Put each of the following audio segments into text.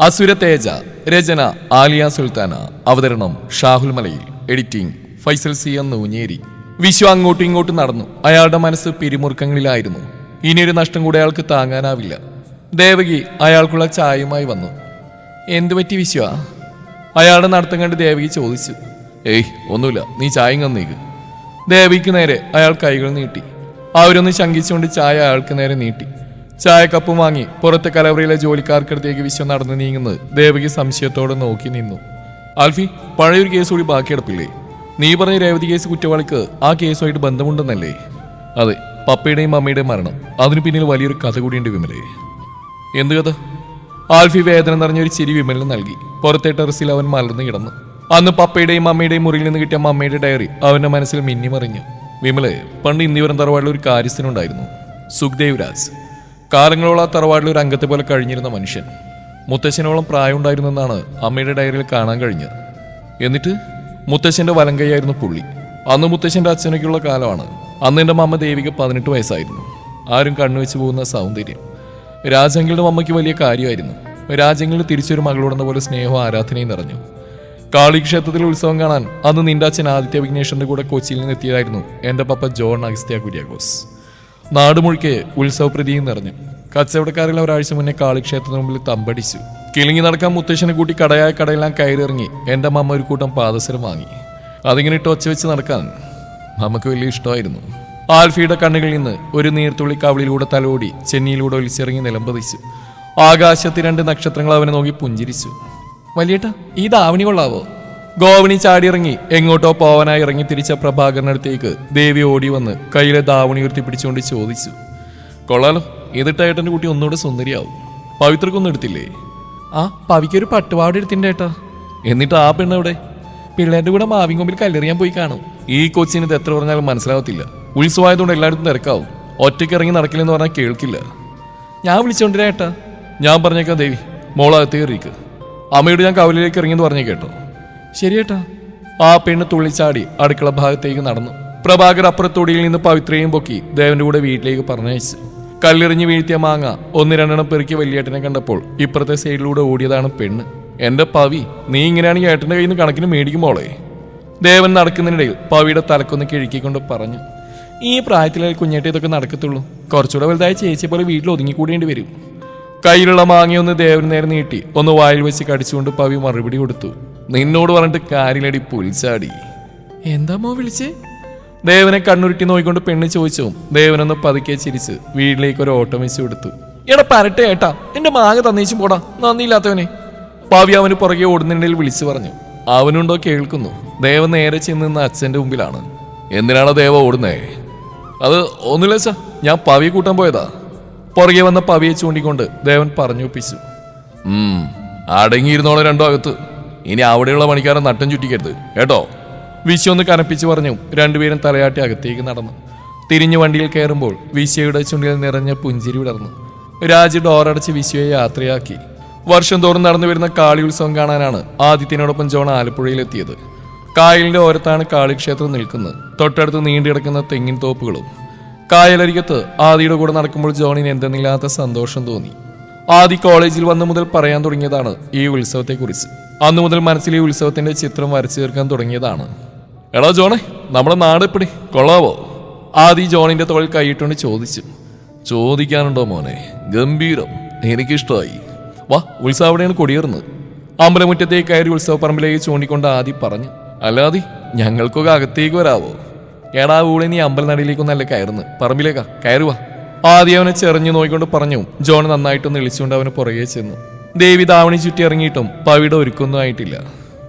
അസുര തേജ രചന ആലിയ സുൽത്താന അവതരണം ഷാഹുൽ മലയിൽ എഡിറ്റിംഗ് ഫൈസൽ സി എന്ന് ഊഞ്ഞേരി വിശ്വ അങ്ങോട്ടും ഇങ്ങോട്ടും നടന്നു. അയാളുടെ മനസ്സ് പിരിമുറുക്കങ്ങളിലായിരുന്നു. ഇനിയൊരു നഷ്ടം കൂടെ അയാൾക്ക് താങ്ങാനാവില്ല. ദേവകി അയാൾക്കുള്ള ചായയുമായി വന്നു. എന്തു പറ്റി വിശ്വ? അയാളുടെ നടത്തം കണ്ട് ദേവകി ചോദിച്ചു. ഏയ് ഒന്നുമില്ല. നീ ചായ നീക്ക് ദേവിക്ക് നേരെ അയാൾ കൈകൾ നീട്ടി. അവരൊന്ന് ശങ്കിച്ചുകൊണ്ട് ചായ അയാൾക്ക് നേരെ നീട്ടി. ചായ കപ്പും വാങ്ങി പുറത്തെ കലവറയിലെ ജോലിക്കാർക്കടുത്തേക്ക് വിശ്വം നടന്നു നീങ്ങുന്നത് ദേവകി സംശയത്തോടെ നോക്കി നിന്നു. ആൽഫി പഴയൊരു കേസ് കൂടി ബാക്കിയെടുപ്പില്ലേ? നീ പറഞ്ഞ രേവതി കേസ് കുറ്റവാളിക്ക് ആ കേസുമായിട്ട് ബന്ധമുണ്ടെന്നല്ലേ? അതെ പപ്പയുടെയും അമ്മയുടെയും മരണം. അതിനു പിന്നിൽ വലിയൊരു കഥ കൂടിയുണ്ട് വിമലേ. എന്ത് കഥ? ആൽഫി വേദന നിറഞ്ഞൊരു ചിരി വിമലിന് നൽകി. പുറത്തെ ടെറസിൽ അവൻ മലർന്നു കിടന്നു. അന്ന് പപ്പയുടെയും അമ്മയുടെയും മുറിയിൽ നിന്ന് കിട്ടിയ അമ്മയുടെ ഡയറി അവന്റെ മനസ്സിൽ മിന്നിമറിഞ്ഞു. വിമൽ പണ്ട് ഇന്നിവരം തറവാടിൽ ഒരു കാര്യസ്ഥനുണ്ടായിരുന്നു. സുഖ്ദേവ് രാജ്. കാലങ്ങളോളം ആ തറവാടിൽ ഒരു അംഗത്തെ പോലെ കഴിഞ്ഞിരുന്ന മനുഷ്യൻ. മുത്തശ്ശനോളം പ്രായമുണ്ടായിരുന്നെന്നാണ് അമ്മയുടെ ഡയറിയിൽ കാണാൻ കഴിഞ്ഞത്. എന്നിട്ട് മുത്തശ്ശന്റെ വലങ്കയായിരുന്നു പുള്ളി. അന്ന് മുത്തശ്ശന്റെ അച്ഛനൊക്കെയുള്ള കാലമാണ്. അന്ന് എന്റെ മമ്മ ദേവിക്ക് പതിനെട്ട് വയസ്സായിരുന്നു. ആരും കണ്ണുവെച്ച് പോകുന്ന സൗന്ദര്യം. രാജങ്കിളുടെ മമ്മയ്ക്ക് വലിയ കാര്യമായിരുന്നു. രാജങ്കിൾ തിരിച്ചൊരു മകളോടെന്ന പോലെ സ്നേഹവും ആരാധനയും നിറഞ്ഞു. കാളിക്ഷേത്രത്തിലെ ഉത്സവം കാണാൻ അന്ന് നിന്റെ അച്ഛൻ ആദിത്യ വിഘ്നേശ്വരന്റെ കൂടെ കൊച്ചിയിൽ നിന്ന് എത്തിയതായിരുന്നു എന്റെ പപ്പ ജോൺ അഗസ്ത്യ കുര്യാക്കോസ്. നാട് മുഴുക്കെ ഉത്സവപ്രതിയും നിറഞ്ഞു. കച്ചവടക്കാരിൽ ഒരാഴ്ച മുന്നേ കാളിക്ഷേത്രത്തിന് മുമ്പിൽ തമ്പടിച്ചു. കിളിങ്ങി നടക്കാൻ മുത്തശ്ശനെ കൂട്ടി കടയായ കടയെല്ലാം കയറിയിറങ്ങി എന്റെ മമ്മ ഒരു കൂട്ടം പാദസരം വാങ്ങി. അതിങ്ങനെ ഇട്ട് ഒച്ച വെച്ച് നടക്കാൻ നമുക്ക് വലിയ ഇഷ്ടമായിരുന്നു. ആൽഫിയുടെ കണ്ണുകളിൽ നിന്ന് ഒരു നീർത്തുള്ളി കവളിലൂടെ തലോടി ചെന്നിയിലൂടെ ഒലിച്ചിറങ്ങി നിലംപതിച്ചു. ആകാശത്ത് രണ്ട് നക്ഷത്രങ്ങൾ അവനെ നോക്കി പുഞ്ചിരിച്ചു. വലിയേട്ട ഈ ദാവണി കൊള്ളാവോ? ഗോവണി ചാടിയിറങ്ങി. എങ്ങോട്ടോ പോവാനായി ഇറങ്ങി തിരിച്ച പ്രഭാകരനടുത്തേക്ക് ദേവി ഓടി വന്ന് കയ്യിലെ ദാവണി ഉയർത്തി പിടിച്ചുകൊണ്ട് ചോദിച്ചു കൊള്ളാലോ ഇതിട്ട ഏട്ടന്റെ കുട്ടി ഒന്നുകൂടെ സുന്ദരിയാവും. പവിത്രക്കൊന്നും എടുത്തില്ലേ? ആ പവിക്കൊരു പട്ടുപാട് എടുത്തിന്റെ ഏട്ടാ. എന്നിട്ട് ആ പെണ്ണെവിടെ പിള്ളേരുടെ കൂടെ മാവിൻ കൊമ്പിൽ കല്ലെറിയാൻ പോയി കാണും. ഈ കൊച്ചിന് ഇത് എത്ര പറഞ്ഞാലും മനസ്സിലാവത്തില്ല. ഉത്സവമായതുകൊണ്ട് എല്ലായിടത്തും തിരക്കാവും. ഒറ്റയ്ക്ക് ഇറങ്ങി നടക്കില്ലെന്ന് പറഞ്ഞാൽ കേൾക്കില്ല. ഞാൻ വിളിച്ചോണ്ടിരാ ഏട്ടാ. ഞാൻ പറഞ്ഞേക്കാം ദേവി. മോളകത്ത് കയറിക്ക് അമ്മയോട് ഞാൻ കവലിലേക്ക് ഇറങ്ങിയെന്ന് പറഞ്ഞേ കേട്ടോ. ശരി ഏട്ടാ ആ പെണ്ണ് തുള്ളിച്ചാടി അടുക്കള ഭാഗത്തേക്ക് നടന്നു. പ്രഭാകർ അപ്പുറത്തൊടിയിൽ നിന്ന് പവിത്രയും പൊക്കി ദേവന്റെ കൂടെ വീട്ടിലേക്ക് പറഞ്ഞയച്ചു. കല്ലെറിഞ്ഞ് വീഴ്ത്തിയ മാങ്ങ ഒന്ന് രണ്ടെണ്ണം പെറുക്കി വലിയേട്ടനെ കണ്ടപ്പോൾ ഇപ്പുറത്തെ സൈഡിലൂടെ ഓടിയതാണ് പെണ്ണ്. എന്റെ പവി നീ ഇങ്ങനെയാണെങ്കിൽ ഏട്ടന്റെ കയ്യിൽ നിന്ന് കണക്കിന് മേടിക്കുമ്പോളേ ദേവൻ നടക്കുന്നതിനിടയിൽ പവിയുടെ തലക്കൊന്ന് കിഴുക്കിക്കൊണ്ട് പറഞ്ഞു ഈ പ്രായത്തിലെ കുഞ്ഞേട്ട ഇതൊക്കെ നടക്കത്തുള്ളൂ. കുറച്ചുകൂടെ വലുതായ ചേച്ചിയെ പോലെ വീട്ടിൽ ഒതുങ്ങിക്കൂടേണ്ടി വരും. കയ്യിലുള്ള മാങ്ങയൊന്ന് ദേവന് നേരെ നീട്ടി ഒന്ന് വായിൽ വെച്ച് കടിച്ചുകൊണ്ട് പവി മറുപടി കൊടുത്തു. നിന്നോട് പറഞ്ഞിട്ട് കാര്യങ്ങളടി പുൽച്ചാടി. എന്താമോ വിളിച്ചേ? ദേവനെ കണ്ണുരുട്ടി നോക്കിക്കൊണ്ട് പെണ്ണ് ചോദിച്ചു. ദേവനൊന്ന് പതുക്കെ ചിരിച്ച് വീട്ടിലേക്ക് ഒരു ഓട്ടം വെച്ച് കൊടുത്തു. എടാ പരട്ടെ ഏട്ടാ എന്റെ മാങ്ങ തന്നേച്ചും പോടാ നന്ദിയില്ലാത്തവനെ. ഭാവി അവന് പുറകെ ഓടുന്നുണ്ടെങ്കിൽ വിളിച്ചു പറഞ്ഞു. അവനുണ്ടോ കേൾക്കുന്നു. ദേവൻ നേരെ ചെന്ന് നിന്ന അച്ഛന്റെ മുമ്പിലാണ്. എന്തിനാണോ ദേവ ഓടുന്നേ? അത് ഒന്നുമില്ല സാ ഞാൻ പവിയെ കൂട്ടാൻ പോയതാ. പുറകെ വന്ന പവിയെ ചൂണ്ടിക്കൊണ്ട് ദേവൻ പറഞ്ഞു ഒപ്പിച്ചു ഉം അടങ്ങിയിരുന്നോളെ രണ്ടോ അകത്ത്. ഇനി അവിടെയുള്ള പണിക്കാരൻ നട്ടം ചുറ്റിക്കരുത്. കേട്ടോ? വിശ്വ ഒന്ന് കനപ്പിച്ച് പറഞ്ഞു രണ്ടുപേരും തലയാട്ടി അകത്തേക്ക് നടന്നു. തിരിഞ്ഞു വണ്ടിയിൽ കയറുമ്പോൾ വിശ്വയുടെ ചുണ്ടിൽ നിറഞ്ഞ പുഞ്ചിരി വിടർന്നു. രാജ് ഡോറടച്ച് വിശ്വയെ യാത്രയാക്കി. വർഷം തോറും നടന്നു വരുന്ന കാളി ഉത്സവം കാണാനാണ് ആദിത്യനോടൊപ്പം ജോൺ ആലപ്പുഴയിലെത്തിയത്. കായലിന്റെ ഓരത്താണ് കാളിക്ഷേത്രം നിൽക്കുന്നത്. തൊട്ടടുത്ത് നീണ്ടുകിടക്കുന്ന തെങ്ങിൻ തോപ്പുകളും. കായലരികത്ത് ആദിയുടെ കൂടെ നടക്കുമ്പോൾ ജോണിന് എന്തെന്നില്ലാത്ത സന്തോഷം തോന്നി. ആദി കോളേജിൽ വന്നു മുതൽ പറയാൻ തുടങ്ങിയതാണ് ഈ ഉത്സവത്തെക്കുറിച്ച്. അന്നു മുതൽ മനസ്സിലെ ഉത്സവത്തിന്റെ ചിത്രം വരച്ചു തീർക്കാൻ തുടങ്ങിയതാണ്. എടാ ജോണെ നമ്മുടെ നാട് എപ്പിടി? കൊള്ളാവോ? ആദി ജോണിന്റെ തോളിൽ കൈയിട്ടുകൊണ്ട് ചോദിച്ചു. ചോദിക്കാനുണ്ടോ മോനെ? ഗംഭീരം. എനിക്കിഷ്ടമായി. വാ ഉത്സവം അവിടെയാണ് കൊടിയേറുന്നത്. അമ്പലമുറ്റത്തേക്ക് കയറി ഉത്സവപ്പറമ്പിലേക്ക് ചൂണ്ടിക്കൊണ്ട് ആദി പറഞ്ഞു. അല്ലാതി ഞങ്ങൾക്കൊക്കെ അകത്തേക്ക് വരാവോ? എടാ ഊളി നീ അമ്പലനടിയിലേക്കൊന്നല്ല കയറുന്നു പറമ്പിലേക്കാ കയറുവാ ആദ്യം അവനെ ചെറിഞ്ഞു നോക്കിക്കൊണ്ട് പറഞ്ഞു. ജോൺ നന്നായിട്ടൊന്ന് ഇളിച്ചുകൊണ്ട് അവന് പുറകെ ചെന്നു. ദേവി ദാവണി ചുറ്റി ഇറങ്ങിയിട്ടും പവിയുടെ ഒരുക്കൊന്നും ആയിട്ടില്ല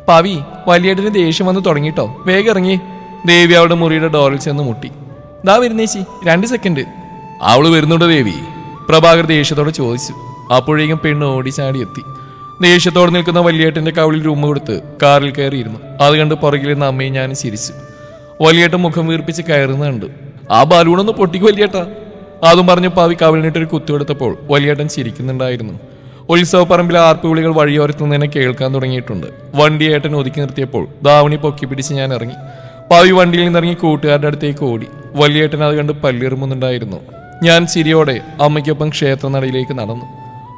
പവി വലിയേട്ടന് ദേഷ്യം വന്ന് തുടങ്ങിയിട്ടോ വേഗം ഇറങ്ങി. ദേവി അവളുടെ മുറിയുടെ ഡോറിൽ ചെന്ന് മുട്ടി. ദാ വരുന്നേച്ചി രണ്ട് സെക്കൻഡ് അവൾ വരുന്നുണ്ടോ ദേവി. പ്രഭാകർ ദേഷ്യത്തോടെ ചോദിച്ചു. അപ്പോഴേക്കും പെണ്ണ് ഓടിച്ചാടി എത്തി ദേഷ്യത്തോടെ നിൽക്കുന്ന വലിയേട്ടന്റെ കവിളിൽ രൂമ കൊടുത്ത് കാറിൽ കയറിയിരുന്നു. അത് കണ്ട് പുറകിലിരുന്ന അമ്മയും ഞാനും ചിരിച്ചു. വലിയേട്ടൻ മുഖം വീർപ്പിച്ച് കയറുന്ന കണ്ടു. ആ ബലൂണൊന്ന് പൊട്ടിക്ക് വലിയേട്ടാ. അതും പറഞ്ഞ് പാവി കവിളിനിട്ടൊരു കുത്തുകൊടുത്തപ്പോൾ വലിയേട്ടൻ ചിരിക്കുന്നുണ്ടായിരുന്നു. ഉത്സവപ്പറമ്പിലെ ആർപ്പുവിളികൾ വഴിയോരത്തുനിന്ന് കേൾക്കാൻ തുടങ്ങിയിട്ടുണ്ട്. വണ്ടി ഏട്ടൻ ഒതുക്കി നിർത്തിയപ്പോൾ ദാവണി പൊക്കി പിടിച്ച് ഞാൻ ഇറങ്ങി. പാവി വണ്ടിയിൽ നിന്നിറങ്ങി കൂട്ടുകാരുടെ അടുത്തേക്ക് ഓടി. വലിയേട്ടൻ അത് കണ്ട് പല്ലിറുമുന്നുണ്ടായിരുന്നു ഞാൻ ചിരിയോടെ അമ്മയ്ക്കൊപ്പം ക്ഷേത്രനടയിലേക്ക് നടന്നു.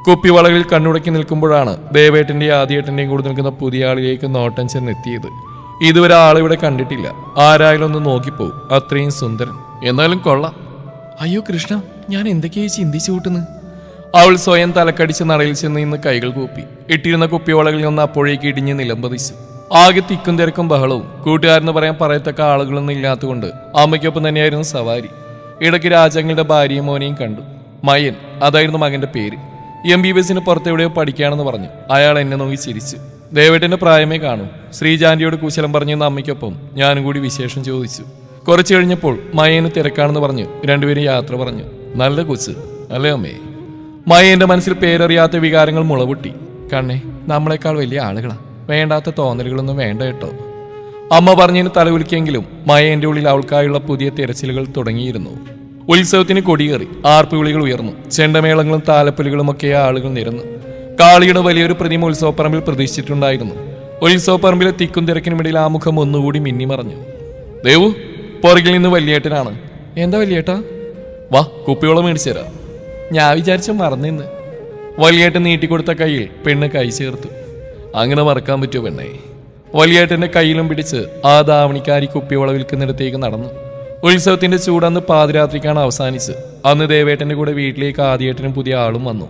കുപ്പിവളകളിൽ കണ്ണുടക്കി നിൽക്കുമ്പോഴാണ് ദേവേട്ടന്റെ ആദ്യേട്ടന്റെയും കൂടെ നിൽക്കുന്ന പുതിയ ആളിലേക്ക് നോട്ടം ചെന്നെത്തിയത്. ഇതുവരെ ആളിവിടെ കണ്ടിട്ടില്ല. ആരായാലും ഒന്ന് നോക്കിപ്പോവും. അത്രയും സുന്ദരൻ. എന്നാലും കൊള്ളാം. അയ്യോ കൃഷ്ണ ഞാൻ എന്തൊക്കെയായി ചിന്തിച്ചു കൂട്ടുന്നു അവൾ സ്വയം തലക്കടിച്ച് നടയിൽ ചെന്ന് ഇന്ന് കൈകൾ കൂപ്പി. ഇട്ടിരുന്ന കുപ്പിവളകളിൽ നിന്ന് അപ്പോഴേക്ക് ഇടിഞ്ഞ് നിലംപതിച്ചു ആകെ തിക്കും തിരക്കും ബഹളവും. കൂട്ടുകാരെന്ന് പറയാൻ പറയത്തക്ക ആളുകളൊന്നും ഇല്ലാത്തതുകൊണ്ട് അമ്മയ്ക്കൊപ്പം തന്നെയായിരുന്നു സവാരി. ഇടയ്ക്ക് രാജങ്ങളുടെ ഭാര്യയും മോനെയും കണ്ടു. മയൻ അതായിരുന്നു മകന്റെ പേര്. എം ബി ബി എസിന് പുറത്തെവിടെയോ പഠിക്കുകയാണെന്ന് പറഞ്ഞു. അയാൾ എന്നെ നോക്കി ചിരിച്ചു. ദേവേട്ടന്റെ പ്രായമേ കാണൂ. ശ്രീജാന്റിയോട് കുശലം പറഞ്ഞെന്ന അമ്മയ്ക്കൊപ്പം ഞാനും കൂടി വിശേഷം ചോദിച്ചു. കുറച്ചു കഴിഞ്ഞപ്പോൾ മയന് തിരക്കാണെന്ന് പറഞ്ഞു രണ്ടുപേരും യാത്ര പറഞ്ഞു. നല്ല കൊച്ച്. അല്ലേ അമ്മേ? മയന്റെ മനസ്സിൽ പേരറിയാത്ത വികാരങ്ങൾ മുളപൊട്ടി കണ്ണേ നമ്മളെക്കാൾ വലിയ ആളുകളാ. വേണ്ടാത്ത തോന്നലുകളൊന്നും വേണ്ട കേട്ടോ. അമ്മ പറഞ്ഞതിന് തലകുലിക്കെങ്കിലും മയന്റെ ഉള്ളിൽ അവൾക്കായുള്ള പുതിയ തിരച്ചിലുകൾ തുടങ്ങിയിരുന്നു. ഉത്സവത്തിന് കൊടിയേറി ആർപ്പുവിളികൾ ഉയർന്നു ചെണ്ടമേളങ്ങളും താലപ്പൊലികളും ഒക്കെ ആളുകൾ നിരന്നു. കാളിയുടെ വലിയൊരു പ്രതിമ ഉത്സവപ്പറമ്പിൽ പ്രതീക്ഷിച്ചിട്ടുണ്ടായിരുന്നു ഉത്സവപ്പറമ്പിലെ തിക്കും തിരക്കിനുമിടയിൽ ആ മുഖം ഒന്നുകൂടി മിന്നിമറഞ്ഞു ദേവു പുറകിൽ നിന്ന് വലിയേട്ടനാണ്. എന്താ വലിയേട്ടാ? വാ കുപ്പിയോളം മേടിച്ചു തരാം. ഞാൻ വിചാരിച്ച മറന്നിന്ന്. വലിയേട്ടൻ നീട്ടിക്കൊടുത്ത കയ്യിൽ പെണ്ണ് കൈ ചേർത്തു. അങ്ങനെ മറക്കാൻ പറ്റുമോ പെണ്ണെ? വലിയേട്ടന്റെ കയ്യിലും പിടിച്ച് ആ ധാവണിക്കാരി കുപ്പിവള വിൽക്കുന്നിടത്തേക്ക് നടന്നു. ഉത്സവത്തിന്റെ ചൂടന്ന് പാതിരാത്രിക്കാണ് അവസാനിച്ച് അന്ന് ദേവേട്ടന്റെ കൂടെ വീട്ടിലേക്ക് ആദ്യേട്ടനും പുതിയ ആളും വന്നു.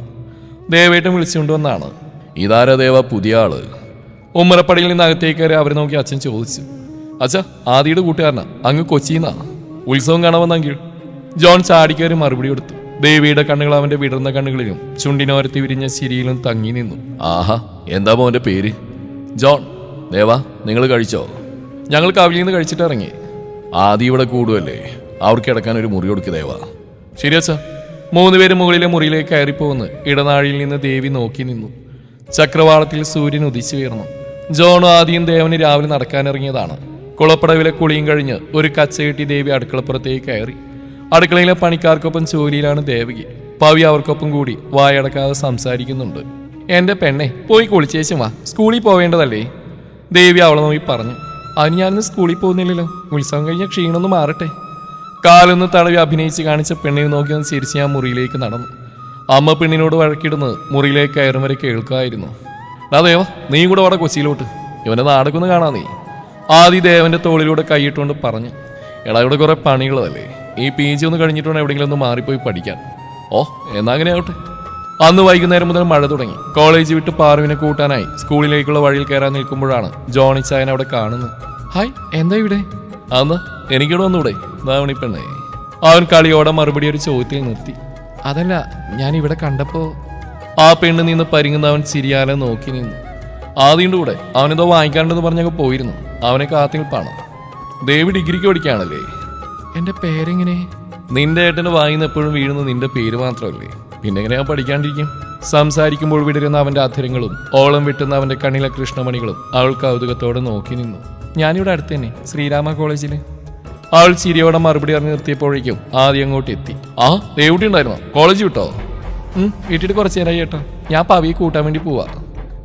ദേവേട്ടൻ വിളിച്ചുകൊണ്ടുവന്നാണ് ഇതാരാ ദേവ പുതിയ ആൾ? ഉമ്മറപ്പടിയിൽ നിന്ന് അകത്തേക്ക് കയറി അവരെ നോക്കി അച്ഛൻ ചോദിച്ചു. അച്ഛ ആദിയുടെ കൂട്ടുകാരനാ? അങ്ങ് കൊച്ചിന്നാ? ഉത്സവം കാണാൻ വന്നെങ്കിൽ? ജോൺ ചാടിക്കയറി മറുപടി കൊടുത്തു. ദേവിയുടെ കണ്ണുകൾ അവന്റെ വിടർന്ന കണ്ണുകളിലും ചുണ്ടിനോരത്തി വിരിഞ്ഞ ചിരിയിലും തങ്ങി നിന്നു. ആഹാ എന്താ മോന്റെ പേര്? ജോൺ ദേവാ നിങ്ങൾ കഴിച്ചോ? ഞങ്ങൾ കവിലിൽ നിന്ന് കഴിച്ചിട്ട് ഇറങ്ങി ആദ്യം ഇവിടെ കൂടുമല്ലേ അവർക്ക് കിടക്കാൻ ഒരു മുറി കൊടുക്കുക ദേവാ ശരിയാ സർ. മൂന്നുപേരും പേര് മുകളിലെ മുറിയിലേക്ക് കയറിപ്പോന്ന് ഇടനാഴിയിൽ നിന്ന് ദേവി നോക്കി നിന്നു. ചക്രവാളത്തിൽ സൂര്യൻ ഉദിച്ചു വീർന്നു ജോണും ആദ്യം ദേവന് രാവിലെ നടക്കാനിറങ്ങിയതാണ്. കുളപ്പടവിലെ കുളിയും കഴിഞ്ഞ് ഒരു കച്ചകെട്ടി ദേവി അടുക്കളപ്പുറത്തേക്ക് കയറി. അടുക്കളയിലെ പണിക്കാർക്കൊപ്പം ജോലിയിലാണ് ദേവകി. പവി അവർക്കൊപ്പം കൂടി വായടക്കാതെ സംസാരിക്കുന്നുണ്ട്. എന്റെ പെണ്ണെ പോയി കുളിച്ചേച്ചും വാ. സ്കൂളിൽ പോവേണ്ടതല്ലേ? ദേവി അവളെ നോക്കി പറഞ്ഞു. അതിന് ഞാനിന്ന് സ്കൂളിൽ പോകുന്നില്ലല്ലോ. ഉത്സവം കഴിഞ്ഞ ക്ഷീണമൊന്ന് മാറട്ടെ. കാലൊന്ന് തടവി അഭിനയിച്ച് കാണിച്ച പെണ്ണിനെ നോക്കി ഒന്ന് ചിരിച്ച് ഞാൻ മുറിയിലേക്ക് നടന്നു. അമ്മ പെണ്ണിനോട് വഴക്കിടുന്നത് മുറിയിലേക്ക് കയറും വരെ കേൾക്കായിരുന്നു. ദേവ നീ കൂടെ അവിടെ കൊച്ചിയിലോട്ട്. ഇവനെ നാടൊക്കൊന്ന് കാണാ നീ. ആദി ദേവന്റെ തോളിലൂടെ കൈയിട്ടുകൊണ്ട് പറഞ്ഞു. എടാ ഇവിടെ കുറെ പണികളതല്ലേ ഈ പി ജി ഒന്ന് കഴിഞ്ഞിട്ട് വേണം എവിടെയെങ്കിലും ഒന്ന് മാറിപ്പോയി പഠിക്കാൻ. ഓ എന്നാ അങ്ങനെ ആവട്ടെ. അന്ന് വൈകുന്നേരം മുതൽ മഴ തുടങ്ങി. കോളേജ് വിട്ട് പാറുവിനെ കൂട്ടാനായി സ്കൂളിലേക്കുള്ള വഴിയിൽ കയറാൻ നിൽക്കുമ്പോഴാണ് ജോണി ചായൻ അവിടെ കാണുന്നത്. ഹായ് എന്താ ഇവിടെ? അന്ന് എനിക്കിവിടെ വന്നൂടെ? ധാവണി പെണ്ണേ. അവൻ കളിയോടെ മറുപടി ഒരു ചോദ്യത്തിൽ നിർത്തി. അതല്ല ഞാൻ ഇവിടെ കണ്ടപ്പോ ആ പെണ്ണ് നിന്ന് പരിങ്ങുന്ന അവൻ ചിരിയാലെ നോക്കി നിന്നു. ആദ്യന്റെ കൂടെ. അവനെന്തോ വാങ്ങിക്കാണ്ടെന്ന് പറഞ്ഞൊക്കെ പോയിരുന്നു. അവനെ കാത്തിൽപ്പാണ് ദേവി ഡിഗ്രിക്ക് പഠിക്കുകയാണല്ലേ? എന്റെ പേരെങ്ങനെ? നിന്റെ ഏട്ടന് വായിന്ന് എപ്പോഴും വീഴുന്ന നിന്റെ പേര് മാത്രമല്ലേ? പിന്നെ ഞാൻ പഠിക്കാണ്ടിരിക്കും? സംസാരിക്കുമ്പോൾ വിടരുന്ന അവന്റെ അധരങ്ങളും ഓളം വിട്ടുന്ന അവന്റെ കണ്ണിലെ കൃഷ്ണമണികളും അവൾ കൗതുകത്തോടെ നോക്കി നിന്നു. ഞാനിവിടെ അടുത്ത് തന്നെ ശ്രീരാമ കോളേജിൽ അവൾ ചിരിയോടെ മറുപടി അറിഞ്ഞു നിർത്തിയപ്പോഴേക്കും ആദ്യം അങ്ങോട്ട് എത്തി. ആ ദേവുട്ടി ഉണ്ടായിരുന്നോ? കോളേജ് വിട്ടോ? വീട്ടിട്ട് കുറച്ച് നേരമായി ചേട്ടാ ഞാൻ പവിയെ കൂട്ടാൻ വേണ്ടി പോവാ.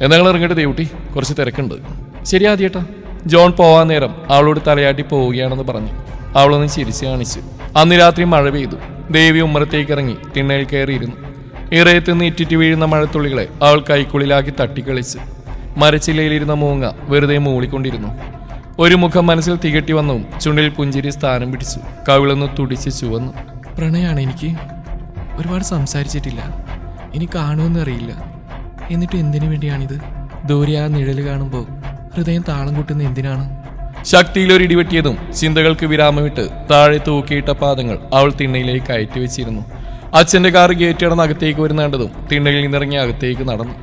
എന്നാൽ ഇറങ്ങിയിട്ട് ദേവുട്ടി കുറച്ച് തിരക്കുണ്ട്. ശരി ആദ്യേട്ടാ. ജോൺ പോവാൻ നേരം അവളോട് തലയാട്ടി പോവുകയാണെന്ന് പറഞ്ഞു. അവളൊന്ന് ചിരിച്ചു കാണിച്ചു. അന്ന് രാത്രി മഴ പെയ്തു. ദേവി ഉമ്മറത്തേക്ക് ഇറങ്ങി തിണ്ണയിൽ കയറിയിരുന്നു. ഇറയത്ത് നിന്ന് ഇറ്റിറ്റ് വീഴുന്ന മഴത്തുള്ളികളെ അവൾ കൈക്കുള്ളിലാക്കി തട്ടിക്കളിച്ച്. മരച്ചില്ലയിലിരുന്ന മൂങ്ങ വെറുതെ മൂളിക്കൊണ്ടിരുന്നു. ഒരു മുഖം മനസ്സിൽ തികട്ടി വന്നു ചുണ്ടിൽ പുഞ്ചിരി സ്ഥാനം പിടിച്ചു. കവിളൊന്ന് തുടിച്ച് ചുവന്നു. പ്രണയാണ് എനിക്ക് ഒരുപാട് സംസാരിച്ചിട്ടില്ല. ഇനി കാണുമെന്ന് അറിയില്ല. എന്നിട്ട് എന്തിനു വേണ്ടിയാണിത്? ദൂരെ ആ നിഴൽ കാണുമ്പോൾ ഹൃദയം താളം കൂട്ടുന്ന എന്തിനാണ്? ശക്തിയിൽ ഒരു ഇടിവെട്ടിയതും ചിന്തകൾക്ക് വിരാമമിട്ട് താഴെ തൂക്കിയിട്ട പാദങ്ങൾ അവൾ തിണ്ണയിലേക്ക് കയറ്റി വെച്ചിരുന്നു. അച്ഛന്റെ കാർ ഗേറ്റ് കടന്ന് അകത്തേക്ക് വരുന്ന കണ്ടതും തിണ്ണയിൽ നിന്നിറങ്ങി അകത്തേക്ക് നടന്നു.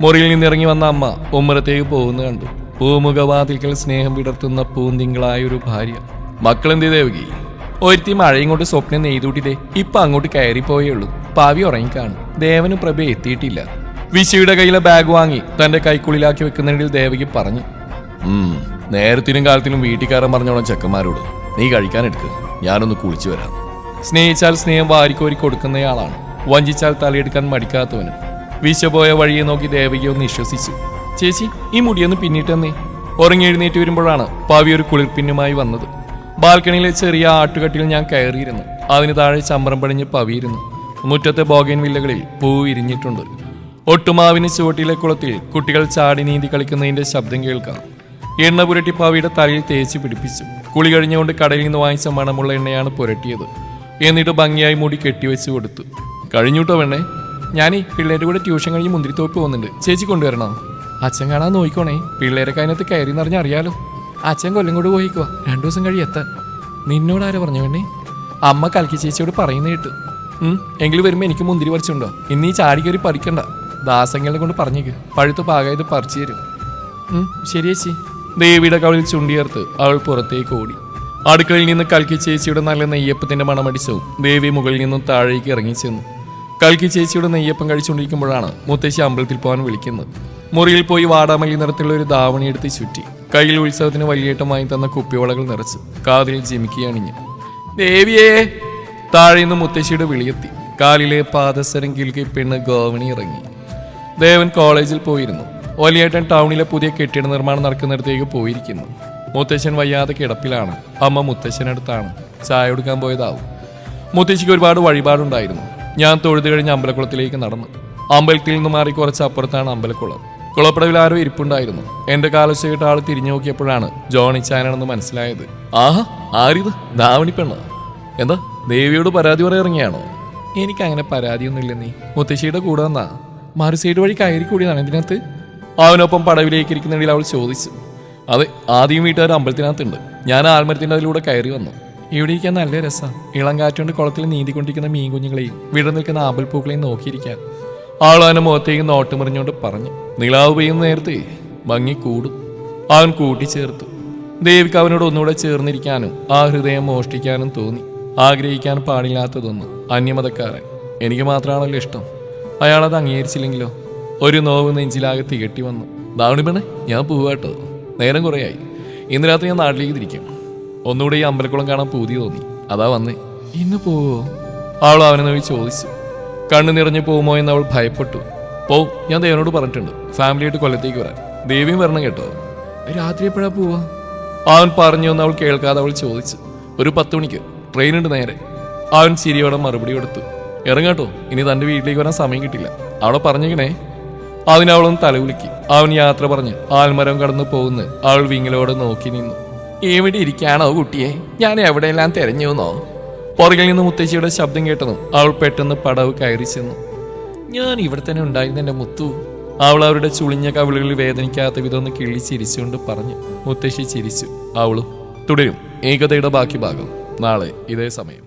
മുറിയിൽ നിന്നിറങ്ങി വന്ന അമ്മ ഉമ്മറത്തേക്ക് പോകുന്ന കണ്ടു. പൂമുഖവാതിൽക്കൽ സ്നേഹം വിടർത്തുന്ന പൂന്തിങ്കളായ ഒരു ഭാര്യ. മക്കളെന്തേ ദേവകി ഒരുത്തി മഴയും കൊണ്ട് സ്വപ്നം നെയ്തൂട്ടിതേ ഇപ്പൊ അങ്ങോട്ട് കയറിപ്പോയേ ഉള്ളൂ. പാവി ഉറങ്ങിക്കാണും. ദേവനും പ്രഭ എത്തിയിട്ടില്ല. വിശിയുടെ കയ്യിലെ ബാഗ് വാങ്ങി തന്റെ കൈക്കുള്ളിലാക്കി വെക്കുന്നതിൽ ദേവകി പറഞ്ഞു. "ഉം, നേരത്തിനും കാലത്തിനും വീട്ടിൽ കയറാൻ പറഞ്ഞോളാം ചെക്കന്മാരോട്. നീ കഴിക്കാൻ എടുക്ക് ഞാനൊന്ന് കുളിച്ചു വരാം. സ്നേഹിച്ചാൽ സ്നേഹം വാരിക്കോരി കൊടുക്കുന്നയാളാണ്. വഞ്ചിച്ചാൽ തലയെടുക്കാൻ മടിക്കാത്തവനും. വിശപോയ വഴിയെ നോക്കി ദേവകി ഒന്ന് വിശ്വസിച്ചു. ചേച്ചി ഈ മുടിയൊന്ന് പിന്നിട്ടെന്നേ ഉറങ്ങിയെഴുന്നേറ്റ് വരുമ്പോഴാണ് പാവി ഒരു കുളിർപ്പിന്നുമായി വന്നത്. ബാൽക്കണിയിലെ ചെറിയ ആട്ടുകട്ടിൽ ഞാൻ കയറിയിരുന്നു. അതിന് താഴെ ചമ്പ്രം പടിഞ്ഞ് പവിയിരുന്നു. മുറ്റത്തെ ബോഗൻ വില്ലകളിൽ പൂ വിരിഞ്ഞിട്ടുണ്ട്. ഒട്ടുമാവിന് ചുവട്ടിലെ കുളത്തിൽ കുട്ടികൾ ചാടി നീന്തി കളിക്കുന്നതിന്റെ ശബ്ദം കേൾക്കാം. എണ്ണ പുരട്ടി പാവിയുടെ തലയിൽ തേച്ച് പിടിപ്പിച്ചു. കുളി കഴിഞ്ഞുകൊണ്ട് കടയിൽ നിന്ന് വാങ്ങിച്ച മണമുള്ള എണ്ണയാണ് പുരട്ടിയത്. എന്നിട്ട് ഭംഗിയായി മൂടി കെട്ടിവെച്ച് കൊടുത്തു. കഴിഞ്ഞൂട്ടോ വേണേ ഞാനീ പിള്ളേരുടെ കൂടെ ട്യൂഷൻ കഴിഞ്ഞ് മുന്തിരിത്തോപ്പ് പോകുന്നുണ്ട്. ചേച്ചി കൊണ്ടുവരണോ? അച്ഛൻ കാണാൻ നോക്കിക്കോണേ. പിള്ളേരൊക്കെ അതിനകത്ത് കയറി നിറഞ്ഞ അറിയാലോ അച്ഛൻ കൊല്ലം കൂടെ പോയിക്കുക രണ്ടു ദിവസം കഴി എത്താൻ. നിന്നോട് ആരാ പറഞ്ഞു വേണേ അമ്മ കൽക്കി ചേച്ചിയോട് പറയുന്ന കേട്ടു. എങ്കിൽ വരുമ്പോൾ വരുമ്പോ എനിക്ക് മുന്തിരി പറിച്ചുണ്ടോ? ഇന്ന് ചാടി കയറി പറിക്കണ്ട. ദാസങ്ങളെ കൊണ്ട് പറഞ്ഞേക്ക്. പഴുത്ത് പാകായത് പറിച്ചു തരും. ശരി ചേച്ചി. ദേവിയുടെ കവളിൽ ചുണ്ടിയേർത്ത് അവൾ പുറത്തേക്ക് ഓടി. അടുക്കളയിൽ നിന്ന് കൽക്കി ചേച്ചിയുടെ നല്ല നെയ്യപ്പത്തിന്റെ മണമടിച്ചു ദേവി മുകളിൽ നിന്നും താഴേക്ക് ഇറങ്ങി ഇറങ്ങിച്ചെന്നു കൽക്കി ചേച്ചിയുടെ നെയ്യപ്പം കഴിച്ചുകൊണ്ടിരിക്കുമ്പോഴാണ് മുത്തശ്ശി അമ്പലത്തിൽ പോകാൻ വിളിക്കുന്നത്. മുറിയിൽ പോയി വാടാമല്ലി നിറത്തിലുള്ള ഒരു ധാവണി എടുത്ത് ചുറ്റി. കയ്യിൽ ഉത്സവത്തിന് വലിയേട്ടം വാങ്ങി തന്ന കുപ്പിവളകൾ നിറച്ച് കാതിൽ ജിമിക്കി അണിഞ്ഞു. ദേവിയേ! താഴെ നിന്ന് മുത്തശ്ശിയുടെ വിളിയെത്തി. കാലിലെ പാദസരം കിൽക്കി പെണ്ണ് ഗോവണി ഇറങ്ങി. ദേവൻ കോളേജിൽ പോയിരുന്നു. വലിയേട്ടൻ ടൗണിലെ പുതിയ കെട്ടിട നിർമ്മാണം നടക്കുന്നിടത്തേക്ക് പോയിരിക്കുന്നു. മുത്തശ്ശൻ വയ്യാതെ കിടപ്പിലാണ്. അമ്മ മുത്തശ്ശനടുത്താണ് ചായ കൊടുക്കാൻ പോയതാവും. മുത്തശ്ശിക്ക് ഒരുപാട് വഴിപാടുണ്ടായിരുന്നു. ഞാൻ തൊഴുത് കഴിഞ്ഞ് അമ്പലക്കുളത്തിലേക്ക് നടന്നു. അമ്പലത്തിൽ നിന്ന് മാറി കുറച്ച് അപ്പുറത്താണ് അമ്പലക്കുളം. കുളപ്പടവിൽ ആരോ ഇരിപ്പുണ്ടായിരുന്നു. എന്റെ കാലശ കേട്ട ആൾ തിരിഞ്ഞു നോക്കിയപ്പോഴാണ് ജോണി ചാനാണെന്ന് മനസ്സിലായത്. ആഹാ ആരിത്? ദാവണി പെണ്ണ്. എന്താ ദേവിയോട് പരാതി പറയാൻ ഇറങ്ങിയാണോ? എനിക്ക് അങ്ങനെ പരാതിയൊന്നുമില്ല നീ മുത്തശ്ശിയുടെ കൂടെ വന്നാ. മറു സൈഡ് വഴി കയറി കൂടിയതാണ് ഇതിനകത്ത്. അവനൊപ്പം പടവിലേക്ക് ഇരിക്കുന്നിടയിൽ അവൾ ചോദിച്ചു അതെ ആദ്യം വീട്ടുകാർ അമ്പലത്തിനകത്തുണ്ട്. ഞാൻ ആൽമരത്തിന്റെ അതിലൂടെ കയറി വന്നു. ഇവിടെ ഇരിക്കാൻ നല്ല രസം. ഇളം കാറ്റുകൊണ്ട് കുളത്തിൽ നീന്തിക്കൊണ്ടിരിക്കുന്ന മീൻ കുഞ്ഞുങ്ങളെയും വിട നിൽക്കുന്ന ആമ്പൽപ്പൂക്കളെയും നോക്കിയിരിക്കാൻ. ആൾ അവനെ മുഖത്തേക്ക് നോട്ടുമെറിഞ്ഞുകൊണ്ട് പറഞ്ഞു നിലാവ് പെയ്യുന്ന നേരത്തെ ഭംഗി കൂടും. അവൻ കൂട്ടിച്ചേർത്തു. ദേവിക്ക് അവനോട് ഒന്നുകൂടെ ചേർന്നിരിക്കാനും ആ ഹൃദയം മോഷ്ടിക്കാനും തോന്നി. ആഗ്രഹിക്കാൻ പാടില്ലാത്തതൊന്നും അന്യമതക്കാരൻ. എനിക്ക് മാത്രമാണല്ലോ ഇഷ്ടം. അയാളത് അംഗീകരിച്ചില്ലെങ്കിലോ? ഒരു നോവ് നെഞ്ചിലാകത്ത് കെട്ടി വന്നു. ദാവണി ഞാൻ പോവാട്ടോ. നേരം കുറേയായി. ഇന്ന് രാത്രി ഞാൻ നാട്ടിലേക്ക് തിരിക്കാം ഒന്നുകൂടെ ഈ അമ്പലക്കുളം കാണാൻ പൂതി തോന്നി. അതാ വന്നേ. ഇന്ന് പോവോ? അവൾ അവനെ നോക്കി ചോദിച്ചു. കണ്ണു നിറഞ്ഞു പോകുമോ എന്ന് അവൾ ഭയപ്പെട്ടു. പോ ഞാൻ ദേവനോട് പറഞ്ഞിട്ടുണ്ട്. ഫാമിലിയായിട്ട് കൊല്ലത്തേക്ക് വരാൻ. ദേവിയും വരണം കേട്ടോ. രാത്രി എപ്പോഴാ പോവാ? അവൻ പറഞ്ഞു എന്ന് അവൾ കേൾക്കാതെ അവൾ ചോദിച്ചു. ഒരു പത്ത് മണിക്ക്. ട്രെയിൻ ഉണ്ട് നേരെ. അവൻ ചിരിയോടെ മറുപടി കൊടുത്തു. ഇറങ്ങാട്ടോ. ഇനി തന്റെ വീട്ടിലേക്ക് വരാൻ സമയം കിട്ടില്ല. അവളെ പറഞ്ഞേക്കണേ. അതിനവളൊന്ന് തലകുലുക്കി അവൻ യാത്ര പറഞ്ഞ് ആൽമരം കടന്നു പോകുന്ന. അവൾ വിങ്ങിലോട് നോക്കി നിന്നു. എവിടെ ഇരിക്കാണോ കുട്ടിയെ? ഞാൻ എവിടെയെല്ലാം തെരഞ്ഞു എന്നോ? പുറകിൽ നിന്ന് മുത്തശ്ശിയുടെ ശബ്ദം കേട്ടതും അവൾ പെട്ടെന്ന് പടവ് കയറി ചെന്നു. ഞാൻ ഇവിടെ തന്നെ ഉണ്ടായിരുന്നു എന്റെ മുത്തു. അവൾ അവരുടെ ചുളിഞ്ഞ കവിളുകളിൽ വേദനിക്കാത്ത വിധം ഒന്ന് കിള്ളി ചിരിച്ചുകൊണ്ട് പറഞ്ഞു. മുത്തശ്ശി ചിരിച്ചു. അവളും തുടരും. ഏകതയുടെ ബാക്കി ഭാഗം. നാളെ ഇതേ സമയം.